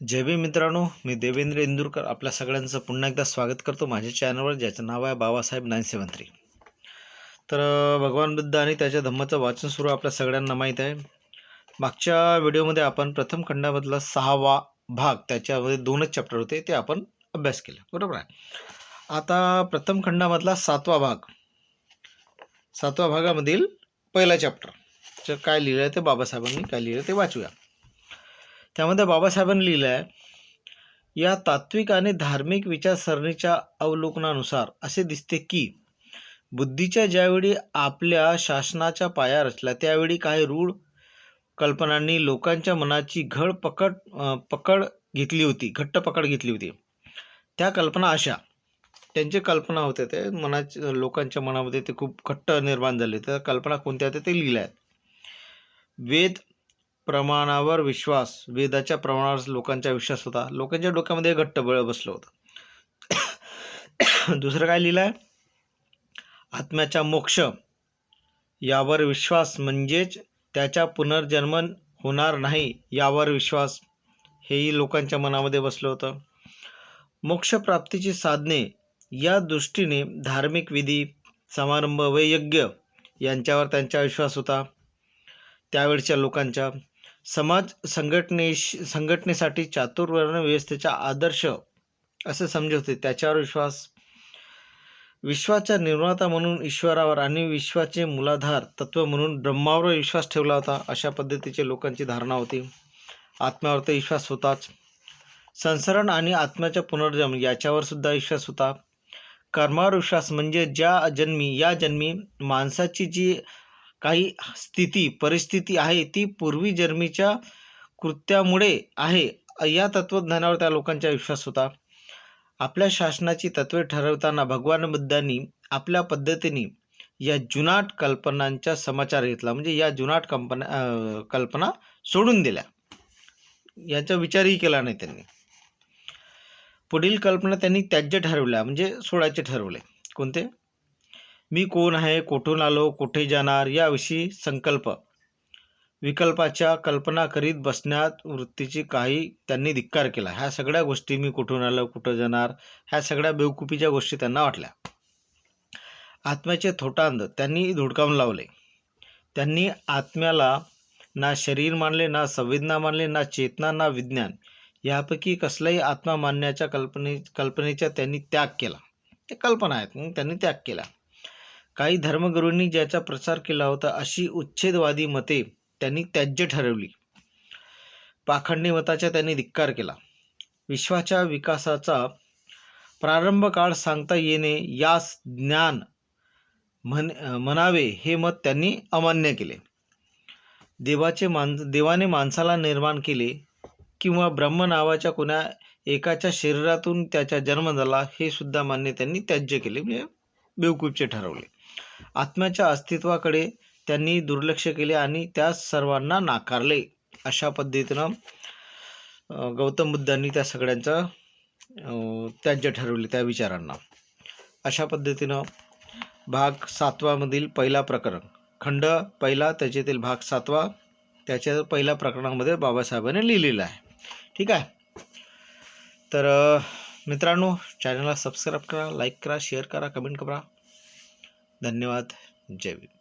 जय भीम मित्रांनो मी देवेंद्र इंदुरकर. आपल्या सगळ्यांचं पुन्हा एकदा स्वागत करतो माझ्या चॅनलवर ज्याचं नाव आहे बाबासाहेब नाईन सेवन थ्री तर भगवान बुद्ध आणि त्याच्या धम्माचं वाचन सुरू आपल्या सगळ्यांना माहीत आहे. मागच्या व्हिडिओमध्ये आपण प्रथम खंडामधला सहावा भाग त्याच्यामध्ये दोनच चॅप्टर होते ते आपण अभ्यास केले. बरोबर आहे? आता प्रथम खंडामधला सातवा भाग. सातवा भागामधील पहिला चॅप्टर काय लिहिलं आहे ते बाबासाहेबांनी काय लिहिलं ते वाचूया. त्यामध्ये बाबासाहेबांनी लिहिलं आहे या तात्विक आणि धार्मिक विचारसरणीच्या अवलोकनानुसार असे दिसते की बुद्धीच्या ज्यावेळी आपल्या शासनाच्या पाया रचल्या त्यावेळी काही रूढ कल्पनांनी लोकांच्या मनाची घड पकड पकड घेतली होती घट्ट पकड घेतली होती. त्या कल्पना अशा. त्यांचे कल्पना होते ते मनाच्या लोकांच्या मनामध्ये ते खूप घट्ट निर्माण झाले. त्या कल्पना कोणत्या होत्या ते लिहिल्या. आहेत वेद प्रमाणावर विश्वास वेदाच्या प्रमाणावर लोकांचा विश्वास होता. लोकांच्या डोक्यामध्ये घट्ट बळ बसलं होतं. दुसरं काय लिहिलं आहे आत्म्याचा मोक्ष. यावर विश्वास म्हणजेच त्याचा पुनर्जन्म होणार नाही यावर विश्वास. हेही लोकांच्या मनामध्ये बसलं होतं. मोक्षप्राप्तीची साधने या दृष्टीने धार्मिक विधी समारंभ व यज्ञ यांच्यावर त्यांचा विश्वास होता. त्यावेळच्या लोकांच्या समाज संघटनेश संघटनेसाठी चातुर्वर्ण व्यवस्थेचा आदर्श असे समजवते होते. त्याच्यावर विश्वास विश्वाचा निर्माता म्हणून ईश्वरावर आणि विश्वाचे मूलाधार तत्व म्हणून ब्रह्मावर विश्वास ठेवला होता अशा पद्धतीचे लोकांची धारणा होती. आत्म्यावर तर विश्वास होताच. संसरण आणि आत्म्याचा पुनर्जन्म याच्यावर सुद्धा विश्वास होता. कर्मावर विश्वास म्हणजे ज्या जन्मी या जन्मी माणसाची जी काही स्थिती परिस्थिती आहे ती पूर्वी जन्मीच्या कृत्यामुळे आहे. या तत्वज्ञानावर त्या लोकांचा विश्वास होता. आपल्या शासनाची तत्वे ठरवताना भगवान बुद्धांनी आपल्या पद्धतीने या जुनाट कल्पनांचा समाचार घेतला. म्हणजे या जुनाट कंपना कल्पना सोडून दिल्या. याचा विचारही केला नाही त्यांनी. पुढील कल्पना त्यांनी त्याज्य ठरवल्या. म्हणजे सोडायचे ठरवले. कोणते? मी कोण आहे कुठून आलो कुठे जाणार याविषयी संकल्प. विकल्पाच्या कल्पना करीत बसण्यात वृत्तीची काही त्यांनी धिक्कार केला. ह्या सगळ्या गोष्टी मी कुठून आलो कुठं जाणार ह्या सगळ्या बेवकुपीच्या गोष्टी त्यांना वाटल्या. आत्म्याचे थोटांद त्यांनी धुडकावून लावले. त्यांनी आत्म्याला ना शरीर मानले ना संवेदना मानले ना चेतना ना विज्ञान यापैकी कसलाही आत्मा मानण्याच्या कल्पने कल्पनेचा त्यांनी त्याग केला. ते कल्पना आहेत मग त्यांनी त्याग केला. काही धर्मगुरूंनी ज्याचा प्रचार केला होता अशी उच्छेदवादी मते त्यांनी त्याज्य ठरवली. पाखंडी मताचा त्यांनी धिक्कार केला. विश्वाच्या विकासाचा प्रारंभ काळ सांगता येणे यास ज्ञान म्हण म्हणावे हे मत त्यांनी अमान्य केले. देवाचे मान देवाने माणसाला निर्माण केले किंवा ब्रह्म नावाच्या कोणा एकाच्या शरीरातून त्याचा जन्म झाला हे सुद्धा मान्य त्यांनी त्याज्य केले म्हणजे बेवकूफचे ठरवले. आत्म्याच्या अस्तित्वाकडे त्यांनी दुर्लक्ष केले आणि त्या सर्वांना नाकारले. अशा पद्धतीनं गौतम बुद्धांनी त्या सगळ्यांचं त्याज्य ठरवले त्या विचारांना. अशा पद्धतीनं भाग सातवामधील पहिला प्रकरण खंड पहिला त्याच्यातील भाग सातवा त्याच्या पहिल्या प्रकरणामध्ये बाबासाहेबांनी लिहिलेलं आहे. ठीक आहे? तर मित्रांनो चॅनलला सबस्क्राईब करा लाईक करा शेअर करा कमेंट करा. धन्यवाद जय भीम.